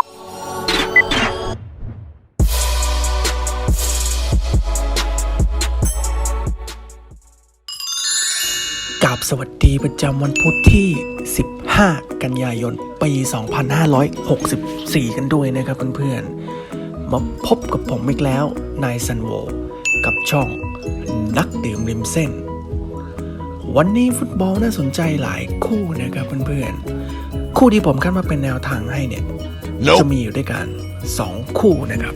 กับสวัสดีประจำวันพุธที่ 15 กันยายน ปี 2564 กันด้วยนะครับเพื่อนๆ มาพบกับผมอีกแล้ว นายซันโว กับช่องนักดื่มริมเส้น วันนี้ฟุตบอลน่าสนใจหลายคู่นะครับเพื่อนๆ คู่ที่ผมคัดมาเป็นแนวทางให้เนี่ย จะมีอยู่ด้วยกัน 2 คู่นะครับ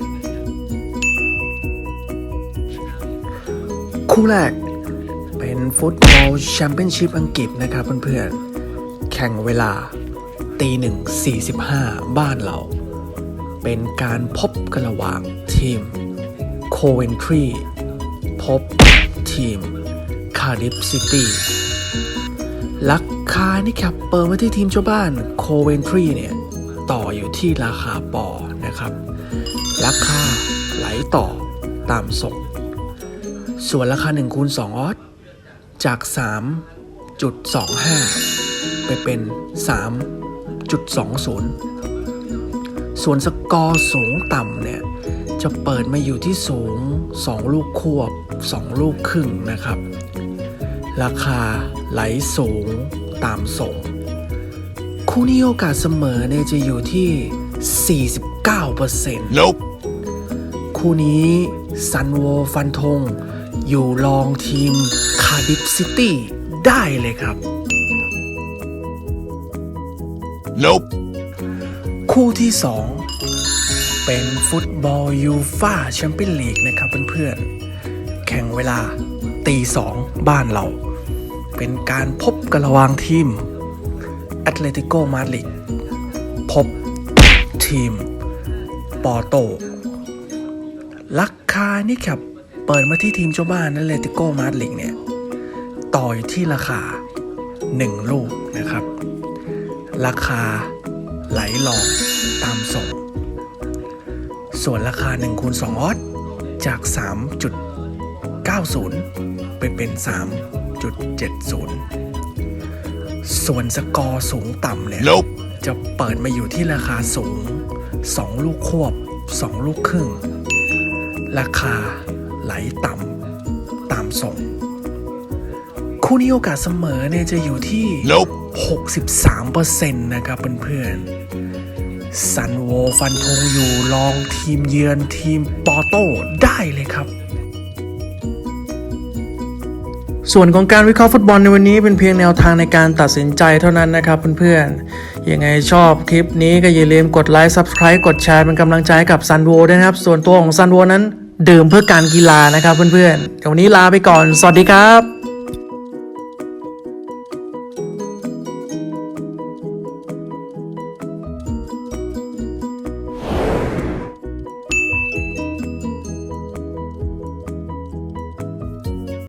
คู่แรกเป็นฟุตบอลแชมเปี้ยนชิพอังกฤษนะครับเพื่อนๆ แข่งเวลาตีหนึ่งสี่สิบห้าบ้านเรา เป็นการพบกันระหว่างทีมโคเวนทรีพบทีมคาร์ดิฟซิตี้ราคานี่ครับเปิดมาที่ทีมเจ้าบ้านโคเวนทรีเนี่ย ต่ออยู่ที่ราคาปอนะครับ ราคาไหลต่อตามส่ง ส่วนราคา1คูณ2ออสจาก 3.25 ไปเป็น 3.20 ส่วนสกอร์สูงต่ำเนี่ย จะเปิดมาอยู่ที่สูง 2 ลูกควบ 2 ลูกครึ่งนะครับ ราคาไหลสูงตามส่ง คู่นี้โอกาสเสมอเนี่ยจะอยู่ที่ 49% Nope. คู่นี้ซันโวฟันธงอยู่รองทีมคาร์ดิฟซิตี้ได้เลยครับ Nope. คู่ที่ 2 เป็นฟุตบอลยูฟาแชมเปี้ยนลีกนะครับเพื่อนๆ แข่งเวลาตีสองบ้านเรา เป็นการพบกันระหว่างทีม แอตเลติโกมาดริดพบ ทีม ปอโตราคานี่ครับ เปิดมาที่ทีมเจ้าบ้านนั่นเลติโกมาดริดเนี่ย ต่ออยู่ที่ราคา 1 ลูกนะครับ ราคาไหลหลองตามส่ง ส่วนราคา1คูณ2ออสจาก 3.90 ไปเป็น 3.70 ส่วนสกอร์สูงต่ำเนี่ย Nope. จะเปิดมาอยู่ที่ราคาสูง 2 ลูกควบ 2 ลูกครึ่ง ราคาไหลต่ำตามส่ง คู่นี้โอกาสเสมอเนี่ยจะอยู่ที่ Nope. 63%นะครับเพื่อนๆซันโวฟันธงอยู่ลองทีมเยือนทีมปอโต้ได้เลยครับ ส่วนของการวิเคราะห์ฟุตบอลในวันนี้เป็นเพียงแนวทางในการตัดสินใจเท่านั้นนะครับเพื่อนๆ ยังไงชอบคลิปนี้ก็อย่าลืมกดไลค์ Subscribe กดแชร์เป็นกำลังใจให้กับซันโวด้วยนะครับ ส่วนตัวของซันโวนั้น ดื่มเพื่อการกีฬานะครับเพื่อนๆเดี๋ยววันนี้ลาไปก่อน สวัสดีครับ